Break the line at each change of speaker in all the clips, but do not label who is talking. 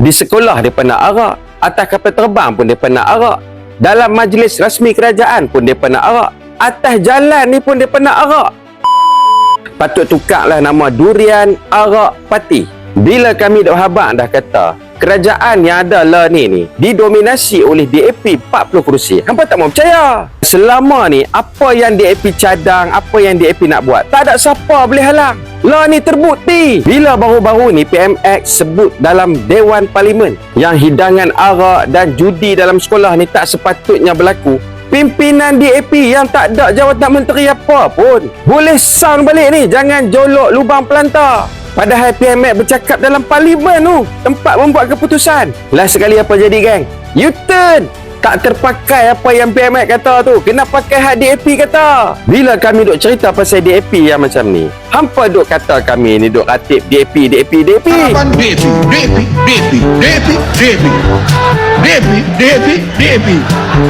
Di sekolah dia pernah arak. Atas kapal terbang pun dia pernah arak. Dalam majlis rasmi kerajaan pun dia pernah arak. Atas jalan ni pun dia pernah arak. Patut tukarlah nama Durian Arak Pati. Bila kami dah habak dah kata, kerajaan yang ada lah ni ni didominasi oleh DAP 40 kerusi. Hampa tak mau percaya. Selama ni apa yang DAP cadang, apa yang DAP nak buat, tak ada siapa boleh halang. Lah ni terbukti. Bila baru-baru ni PMX sebut dalam Dewan Parlimen yang hidangan arak dan judi dalam sekolah ni tak sepatutnya berlaku, Pimpinan DAP yang tak ada jawatan menteri apa pun Boleh sound balik ni Jangan jolok lubang pelantar Padahal PMX bercakap dalam parlimen tu Tempat membuat keputusan Last sekali apa jadi gang U-turn tak terpakai apa yang PMX kata tu Kena pakai hak DAP kata Bila kami duk cerita pasal DAP yang macam ni Hampa duk kata kami ni duk ratip DAP, DAP, DAP
DAP, DAP, DAP, DAP, DAP, DAP, DAP, DAP.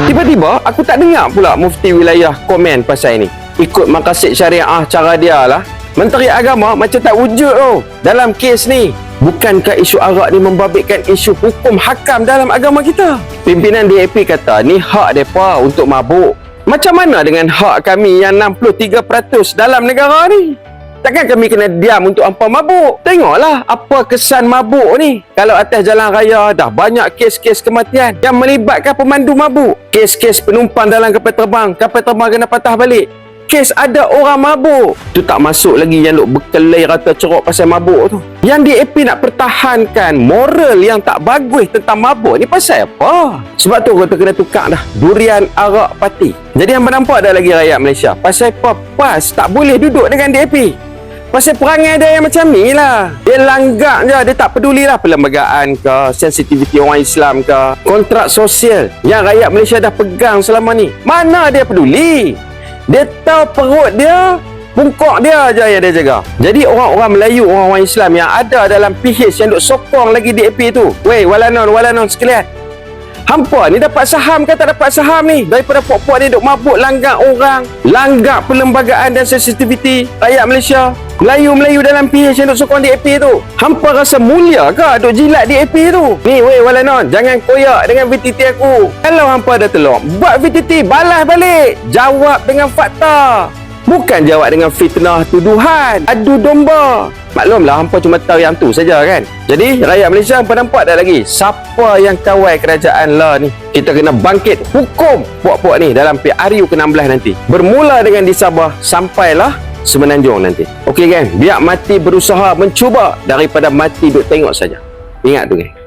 Tiba-tiba aku tak dengar pula mufti wilayah komen pasal ini. Ikut makasid syariah cara dia lah. Menteri Agama macam tak wujud tu dalam kes ni. Bukankah isu arak ni membabitkan isu hukum hakam dalam agama kita? Pimpinan DAP kata ni hak mereka untuk mabuk. Macam mana dengan hak kami yang 63% dalam negara ni? Takkan kami kena diam untuk hampa mabuk? Tengoklah apa kesan mabuk ni. Kalau atas jalan raya dah banyak kes-kes kematian yang melibatkan pemandu mabuk. Kes-kes penumpang dalam kapal terbang, kapal terbang kena patah balik. Kes ada orang mabuk. Tu tak masuk lagi yang duk berkelai rata ceruk pasal mabuk tu. Yang DAP nak pertahankan moral yang tak bagus tentang mabuk ni pasal apa? Sebab tu kita kena tukar dah. Durian arak pati. Jadi yang nampak dah lagi rakyat Malaysia. Pasal apa? PAS tak boleh duduk dengan DAP. Pasal perangai dia yang macam ni lah. Dia langgak je. Dia tak peduli lah perlembagaan ke, sensitiviti orang Islam ke, kontrak sosial yang rakyat Malaysia dah pegang selama ni. Mana dia peduli? Dia tahu perut dia, bungkok dia je yang dia jaga. Jadi orang-orang Melayu, orang-orang Islam yang ada dalam PH yang duk sokong lagi DAP tu. Weh, walanon, walanon sekalian. Hampa ni dapat saham ke tak dapat saham ni? Daripada pok-pok ni duk mabuk langgak orang, langgak perlembagaan dan sensitiviti rakyat Malaysia. Melayu-Melayu dalam PH yang duk sokong DAP tu. Hampa rasa mulia ke duk jilat DAP tu? Ni weh walanon, jangan koyak dengan VTT aku. Kalau hampa ada telur, buat VTT, balas balik. Jawab dengan fakta. Bukan jawab dengan fitnah tuduhan, adu domba. Maklumlah hampa cuma tahu yang tu saja kan. Jadi rakyat Malaysia hampa nampak tak lagi siapa yang kawal kerajaan lah ni. Kita kena bangkit hukum puak-puak ni dalam PRU ke-16 nanti. Bermula dengan di Sabah sampailah Semenanjung nanti. Okey gang, biar mati berusaha mencuba daripada mati duk tengok saja. Ingat tu gang.